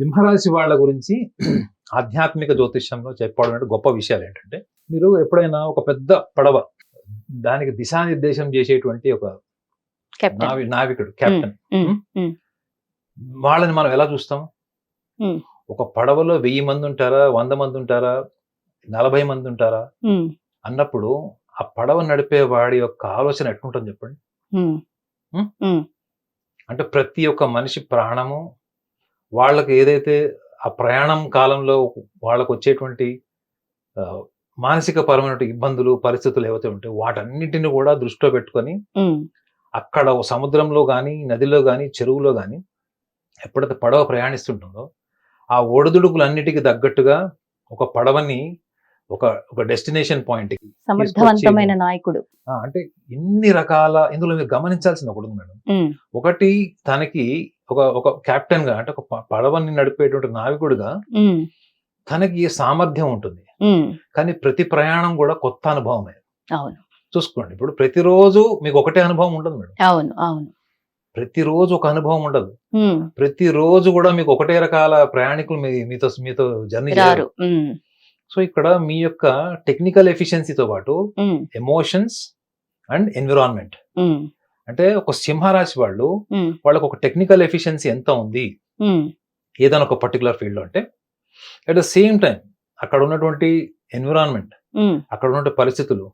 సింహరాశి వాళ్ళ గురించి ఆధ్యాత్మిక జ్యోతిష్యంలో చెప్పడం గొప్ప విషయాలు ఏంటంటే మీరు ఎప్పుడైనా ఒక పెద్ద పడవ దానికి దిశానిర్దేశం చేసేటువంటి ఒక నావి నావికుడు కెప్టెన్ వాళ్ళని మనం ఎలా చూస్తాం. ఒక పడవలో వెయ్యి మంది ఉంటారా? వంద మంది ఉంటారా? నలభై మంది ఉంటారా? అన్నప్పుడు ఆ పడవ నడిపే వాడి యొక్క ఆలోచన ఎట్లుంటుంది చెప్పండి? అంటే ప్రతి ఒక్క మనిషి ప్రాణము వాళ్ళకి ఏదైతే ఆ ప్రయాణం కాలంలో వాళ్ళకు వచ్చేటువంటి మానసిక పరమైన ఇబ్బందులు పరిస్థితులు ఏవైతే ఉంటాయో వాటన్నిటిని కూడా దృష్టిలో పెట్టుకొని అక్కడ సముద్రంలో కానీ నదిలో కానీ చెరువులో కానీ ఎప్పుడైతే పడవ ప్రయాణిస్తుంటుందో ఆ ఒడిదుడుకులన్నిటికీ తగ్గట్టుగా ఒక పడవని ఒక ఒక డెస్టినేషన్ పాయింట్కి సమర్థవంతమైన నాయకుడు. అంటే ఇన్ని రకాల ఇందులో మీరు గమనించాల్సింది ఒకటి మేడం. ఒకటి తనకి ఒక ఒక కెప్టెన్గా అంటే ఒక పడవని నడిపేటువంటి నావికుడిగా తనకి ఈ సామర్థ్యం ఉంటుంది. కానీ ప్రతి ప్రయాణం కూడా కొత్త అనుభవమే. అవును. చూసుకోండి. ఇప్పుడు ప్రతిరోజు మీకు ఒకటే అనుభవం ఉండదు మేడం. అవును అవును. ప్రతిరోజు ఒక అనుభవం ఉండదు. ప్రతిరోజు కూడా మీకు ఒకటే రకాల ప్రయాణికులు మీతో మీతో జర్నీ ఉమ్, సో ఇక్కడ మీ యొక్క టెక్నికల్ ఎఫిషియన్సీతో పాటు ఎమోషన్స్ అండ్ ఎన్విరాన్మెంట్ అంటే ఒక సింహరాశి వాళ్ళు వాళ్ళకు ఒక టెక్నికల్ ఎఫిషియన్సీ ఎంత ఉంది? ఏదైనా ఒక పర్టికులర్ ఫీల్డ్లో అంటే అట్ ద సేమ్ టైం అక్కడ ఉన్నటువంటి ఎన్విరాన్మెంట్ అక్కడ ఉన్నటువంటి పరిస్థితులు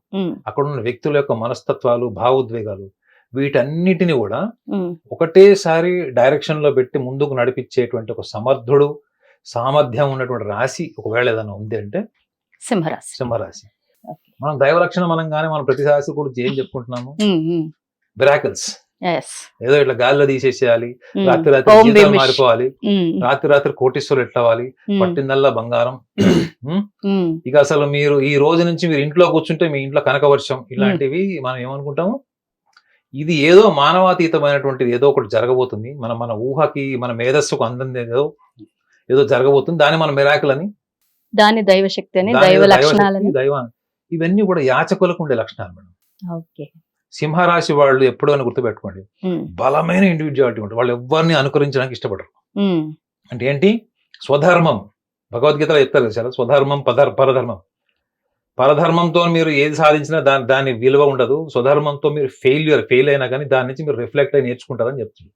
అక్కడ ఉన్న వ్యక్తుల యొక్క మనస్తత్వాలు భావోద్వేగాలు వీటన్నిటిని కూడా ఒకటేసారి డైరెక్షన్లో పెట్టి ముందుకు నడిపించేటువంటి ఒక సమర్థుడు సామర్థ్యం ఉన్నటువంటి రాశి ఒకవేళ ఏదైనా ఉంది అంటే సింహరాశి. సింహరాశి. మనం దైవ లక్షణం అనగానే మనం ప్రతి రాశి కూడా ఏం చెప్పుకుంటున్నాము? మిరాకిల్స్. ఏదో ఇట్లా గాలిలో తీసేసేయాలి ఉమ్, రాత్రి రాత్రి జీవితాలు. మారిపోవాలి. ఉమ్, రాత్రి రాత్రి కోటీశ్వరులు ఎట్లవాలి ఉమ్, పట్టిందల్లా బంగారం. ఇక అసలు మీరు ఈ రోజు నుంచి మీరు ఇంట్లో కూర్చుంటే మీ ఇంట్లో కనకవర్షం ఇలాంటివి మనం ఏమనుకుంటాము? ఇది ఏదో మానవాతీతమైనటువంటిది ఏదో ఒకటి జరగబోతుంది. మన మన ఊహకి మన మేధస్సుకు అందంది ఏదో ఏదో జరగబోతుంది. దాన్ని మనం మిరాకిల్ అని దాని దైవ శక్తి అని దైవ లక్షణాలని. దైవశక్తి, దైవ ఇవన్నీ కూడా యాచకులకు ఉండే లక్షణాలు మేడం. ఓకే సింహరాశి వాళ్ళు ఎప్పుడు అని గుర్తుపెట్టుకోండి. బలమైన ఇండివిజువాలిటీ ఉంటుంది. వాళ్ళు ఎవరిని అనుకరించడానికి ఇష్టపడరు. అంటే ఏంటి? స్వధర్మం. భగవద్గీతలో చెప్తారు కదా చాలా స్వధర్మం పదర్ పరధర్మం. పరధర్మంతో మీరు ఏది సాధించినా దాని దాని విలువ ఉండదు. స్వధర్మంతో మీరు ఫెయిల్యూర్ ఫెయిల్ అయినా కానీ దాని నుంచి మీరు రిఫ్లెక్ట్ అయి నేర్చుకుంటారని చెప్తుంది.